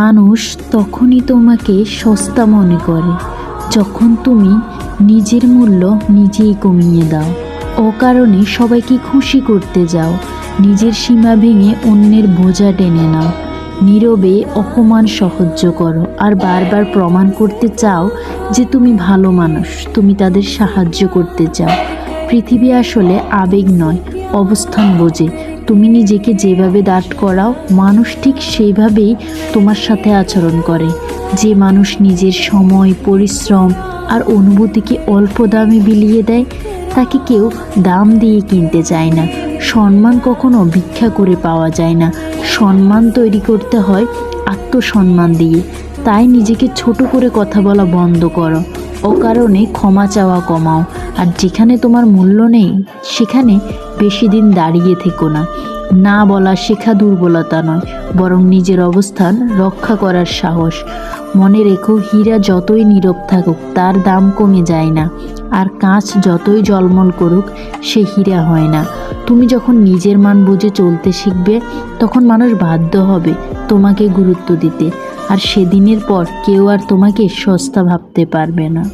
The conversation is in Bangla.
মানুষ তখনই তোমাকে সস্তা মনে করে, যখন তুমি নিজের মূল্য নিজেই কমিয়ে দাও। অকারণে সবাইকে খুশি করতে যাও, নিজের সীমা ভেঙে অন্যের বোঝা টেনে নাও। নীরবে অপমান সহ্য করো, আর বারবার প্রমাণ করতে চাও যে তুমি ভালো মানুষ, তুমি তাদের সাহায্য করতে চাও। পৃথিবী আসলে আবেগ নয়, অবস্থান বোঝে তুমি নিজেকে যেভাবে দাঁড় করাও, মানুষ ঠিক সেইভাবেই তোমার সাথে আচরণ করে। যে মানুষ নিজের সময়, পরিশ্রম আর অনুভূতিকে অল্প দামে বিলিয়ে দেয়, তাকে কেউ দাম দিয়ে কিনতে চায় না। সম্মান কখনো ভিক্ষা করে পাওয়া যায় না। সম্মান তৈরি করতে হয় আত্মসম্মান দিয়ে। তাই নিজেকে ছোট করে কথা বলা বন্ধ করো। অকারণে ক্ষমা চাওয়া কমাও। আর যেখানে তোমার মূল্য নেই, সেখানে বেশি দিন দাঁড়িয়ে থেকো না। না বলা শেখা দুর্বলতা নয়, বরং নিজের অবস্থান রক্ষা করার সাহস। মনে রেখো, হীরা যতই নীরব থাকুক, তার দাম কমে যায় না। আর কাঁচ যতই জলমল করুক, সে হীরা হয় না। তুমি যখন নিজের মান বুঝে চলতে শিখবে, তখন মানুষ বাধ্য হবে তোমাকে গুরুত্ব দিতে। আর সেদিনের পর কেউ আর তোমাকে সস্তা ভাবতে পারবে না।